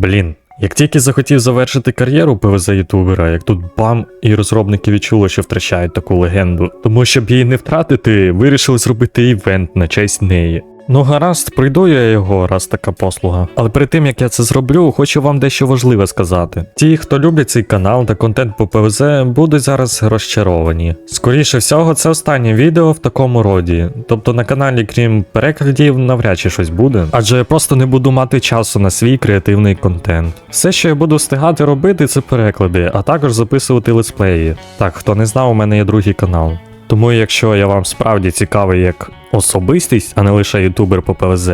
Блін, як тільки захотів завершити кар'єру ПВЗ ютубера, як тут бам, і розробники відчули, що втрачають таку легенду. Тому щоб її не втратити, вирішили зробити івент на честь неї. Ну гаразд, пройду я його, раз така послуга. Але перед тим як я це зроблю, хочу вам дещо важливе сказати. Ті, хто люблять цей канал та контент по ПВЗ, будуть зараз розчаровані. Скоріше всього, це останнє відео в такому роді. Тобто на каналі, крім переглядів, навряд чи щось буде. Адже я просто не буду мати часу на свій креативний контент. Все, що я буду встигати робити, це переклади, а також записувати летсплеї. Так, хто не знав, у мене є другий канал. Тому, якщо я вам справді цікавий як особистість, а не лише ютубер по ПВЗ,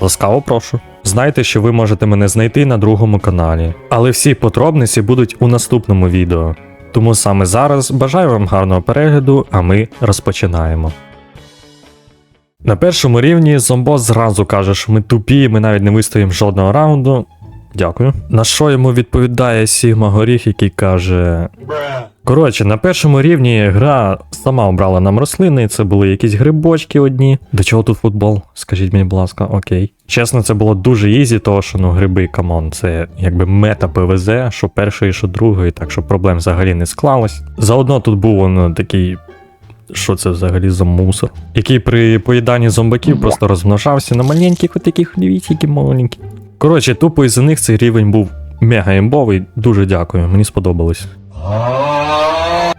ласкаво прошу. Знайте, що ви можете мене знайти на другому каналі. Але всі подробниці будуть у наступному відео. Тому саме зараз бажаю вам гарного перегляду, а ми розпочинаємо. На першому рівні зомбо зразу каже, що ми тупі, ми навіть не вистоїмо жодного раунду. Дякую. На що йому відповідає Сігма Горіх, який каже: Коротше, на першому рівні гра сама обрала нам рослини, це були якісь грибочки одні. До чого тут футбол? Скажіть мені, будь ласка, окей. Чесно, це було дуже ізі, того що ну гриби, камон, це якби мета ПВЗ, що першої, що другої, так що проблем взагалі не склалось. Заодно тут був он такий. Що це взагалі за мусор? Який при поїданні зомбаків просто розмножався на маленьких отаких дивіться, які маленькі. Коротше, тупо із-за них цей рівень був мега імбовий. Дуже дякую, мені сподобалось.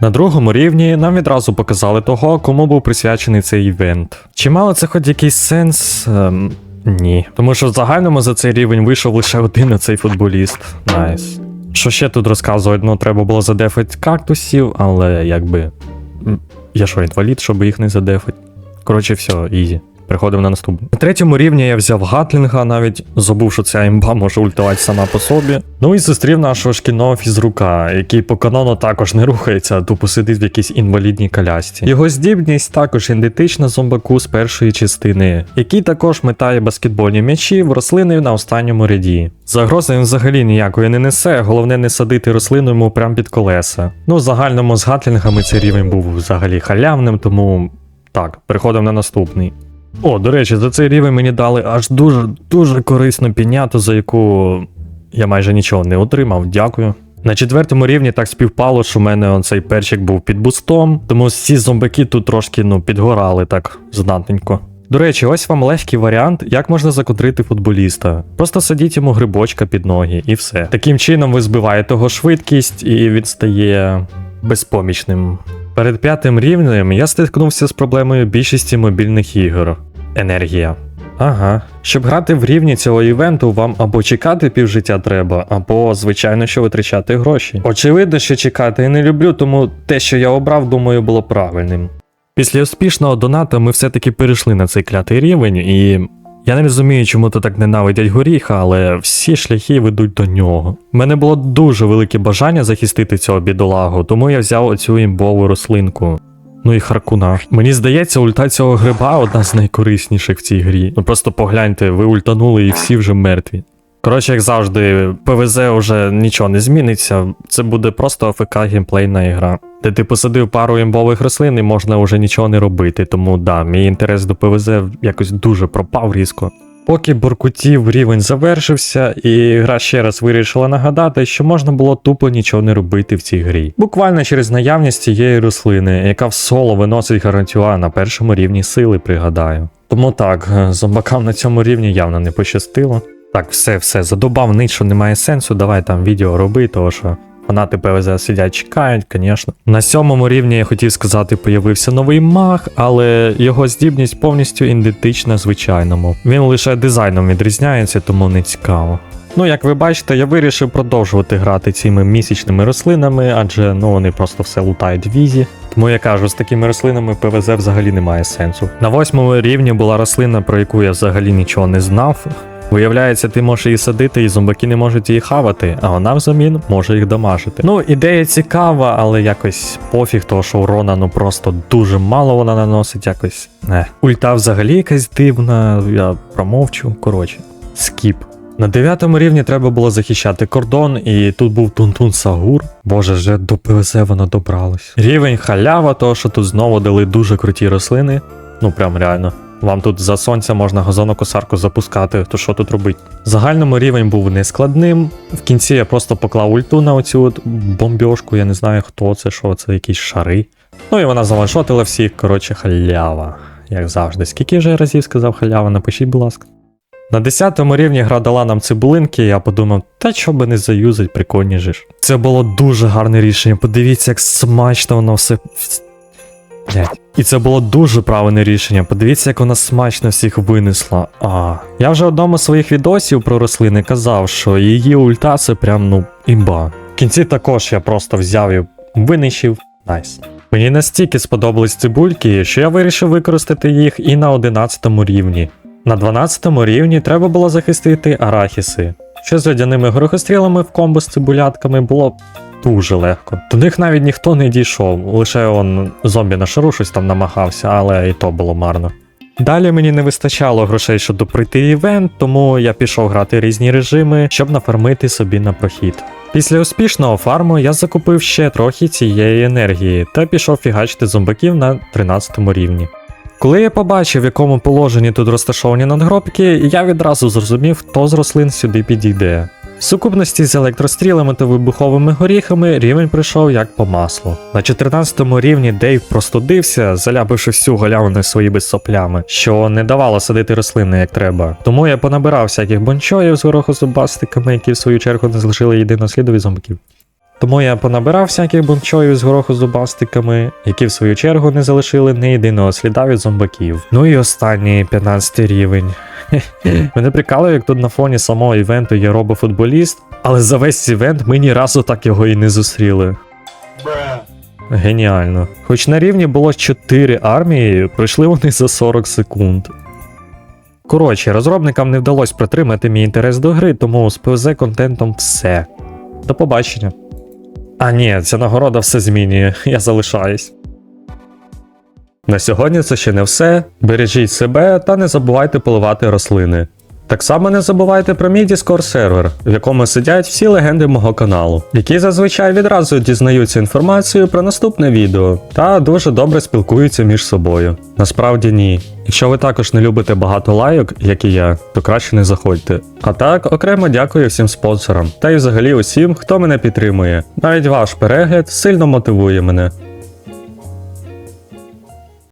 На другому рівні нам відразу показали того, кому був присвячений цей івент. Чи мало це хоч якийсь сенс? Ем, ні. Тому що в загальному за цей рівень вийшов лише один цей футболіст. Найс. Що ще тут розказувати? Ну, треба було задефати кактусів, але якби. Я що, інвалід, щоб їх не задефати? Коротше, все, ізі. Переходимо на наступний. На третьому рівні я взяв Гатлінга, навіть забув, що ця імба може ультувати сама по собі. Ну і зустрів нашого шкільного фізрука, який по канону також не рухається, а тупо сидить в якійсь інвалідній колясці. Його здібність також ідентична зомбаку з першої частини, який також метає баскетбольні м'ячі в рослини на останньому ряді. Загрози він взагалі ніякої не несе, головне не садити рослину йому прямо під колеса. Ну, загальному з гатлінгами цей рівень був взагалі халявним, тому так, переходимо на наступний. О, до речі, за цей рівень мені дали аж дуже дуже корисну піняту, за яку я майже нічого не отримав. Дякую. На четвертому рівні так співпало, що в мене цей перчик був під бустом, тому всі зомбаки тут трошки ну, підгорали так знатненько. До речі, ось вам легкий варіант, як можна закотрити футболіста. Просто садіть йому грибочка під ноги і все. Таким чином ви збиваєте його швидкість і він стає безпомічним. Перед п'ятим рівнем я стикнувся з проблемою більшості мобільних ігор. Енергія. Ага. Щоб грати в рівні цього івенту, вам або чекати півжиття треба, або, звичайно, що витрачати гроші. Очевидно, що чекати я не люблю, тому те, що я обрав, думаю, було правильним. Після успішного доната ми все-таки перейшли на цей клятий рівень, і я не розумію, чому то так ненавидять горіха, але всі шляхи ведуть до нього. У мене було дуже велике бажання захистити цього бідолагу, тому я взяв оцю імбову рослинку. Ну і харкуна. Мені здається, ульта цього гриба одна з найкорисніших в цій грі. Ну просто погляньте, ви ультанули і всі вже мертві. Коротше, як завжди, ПВЗ вже нічого не зміниться. Це буде просто АФК геймплейна ігра. Де ти посадив пару імбових рослин і можна вже нічого не робити. Тому да, мій інтерес до ПВЗ якось дуже пропав різко. Поки Боркутів рівень завершився, і гра ще раз вирішила нагадати, що можна було тупо нічого не робити в цій грі. Буквально через наявність цієї рослини, яка в соло виносить гарантюа на першому рівні сили, пригадаю. Тому так, зомбакам на цьому рівні явно не пощастило. Так, все, все, задобав нить, що немає сенсу, давай там відео роби, того що фанати ПВЗ сидять, чекають, звісно. На сьомому рівні я хотів сказати, появився новий маг, але його здібність повністю ідентична звичайному. Він лише дизайном відрізняється, тому не цікаво. Ну, як ви бачите, я вирішив продовжувати грати цими місячними рослинами, адже ну вони просто все лутають в візі. Тому я кажу, з такими рослинами ПВЗ взагалі немає сенсу. На восьмому рівні була рослина, про яку я взагалі нічого не знав. Виявляється, ти можеш її садити, і зомбаки не можуть її хавати, а вона взамін може їх дамажити. Ну, ідея цікава, але якось пофіг, того що урона ну просто дуже мало вона наносить, якось. Не. Ульта взагалі якась дивна, я промовчу. Коротше, скіп. На дев'ятому рівні треба було захищати кордон, і тут був Тунтун Сагур. Боже, вже до ПВЗ воно добралось. Рівень халява, того що тут знову дали дуже круті рослини. Ну прям реально. Вам тут за сонця можна газонокосарку запускати, то що тут робить? Загальному рівень був нескладним. В кінці я просто поклав ульту на оцю от бомбьошку, я не знаю хто це, що це, якісь шари. Ну і вона заваншотила всіх, коротше, халява. Як завжди. Скільки вже разів сказав халява, напишіть, будь ласка. На 10 рівні гра дала нам цибулинки, і я подумав, та що би не заюзать, прикольніше ж. Це було дуже гарне рішення. Подивіться, як смачно воно все. Блять. І це було дуже правильне рішення. Подивіться, як вона смачно всіх винесла. А. Я вже в одному з своїх відосів про рослини казав, що її ульта це прям ну імба. В кінці також я просто взяв і винищив. Найс. Мені настільки сподобались цибульки, що я вирішив використати їх і на 11 рівні. На 12 рівні треба було захистити арахіси, що з льодяними горохострілами в комбо з цибулятками було дуже легко. До них навіть ніхто не дійшов, лише он зомбі на шару щось там намагався, але і то було марно. Далі мені не вистачало грошей, щоб пройти івент, тому я пішов грати різні режими, щоб нафармити собі на прохід. Після успішного фарму я закупив ще трохи цієї енергії та пішов фігачити зомбаків на 13 рівні. Коли я побачив, в якому положенні тут розташовані надгробки, я відразу зрозумів, хто з рослин сюди підійде. Сукупності з електрострілами та вибуховими горіхами рівень прийшов як по маслу. На 14 рівні Дейв простудився, заляпивши всю галявину своїми соплями, що не давало садити рослини як треба. Тому я понабирав всяких бончоїв з горохозубастиками, які в свою чергу не залишили єдиного сліду від зомбаків. Тому я понабирав всяких бунчоїв з гороху зубастиками, які в свою чергу не залишили ні єдиного сліда від зомбаків. Ну і останній 15 рівень. Мене прикалує, як тут на фоні самого івенту є робофутболіст, але за весь івент ми ні разу так його і не зустріли. Геніально. Хоч на рівні було 4 армії, пройшли вони за 40 секунд. Коротше, розробникам не вдалося протримати мій інтерес до гри, тому з ПВЗ контентом все. До побачення. А ні, ця нагорода все змінює, я залишаюсь. На сьогодні це ще не все. Бережіть себе та не забувайте поливати рослини. Так само не забувайте про мій Discord сервер, в якому сидять всі легенди мого каналу, які зазвичай відразу дізнаються інформацію про наступне відео та дуже добре спілкуються між собою. Насправді ні. Якщо ви також не любите багато лайок, як і я, то краще не заходьте. А так, окремо дякую всім спонсорам та й взагалі усім, хто мене підтримує. Навіть ваш перегляд сильно мотивує мене.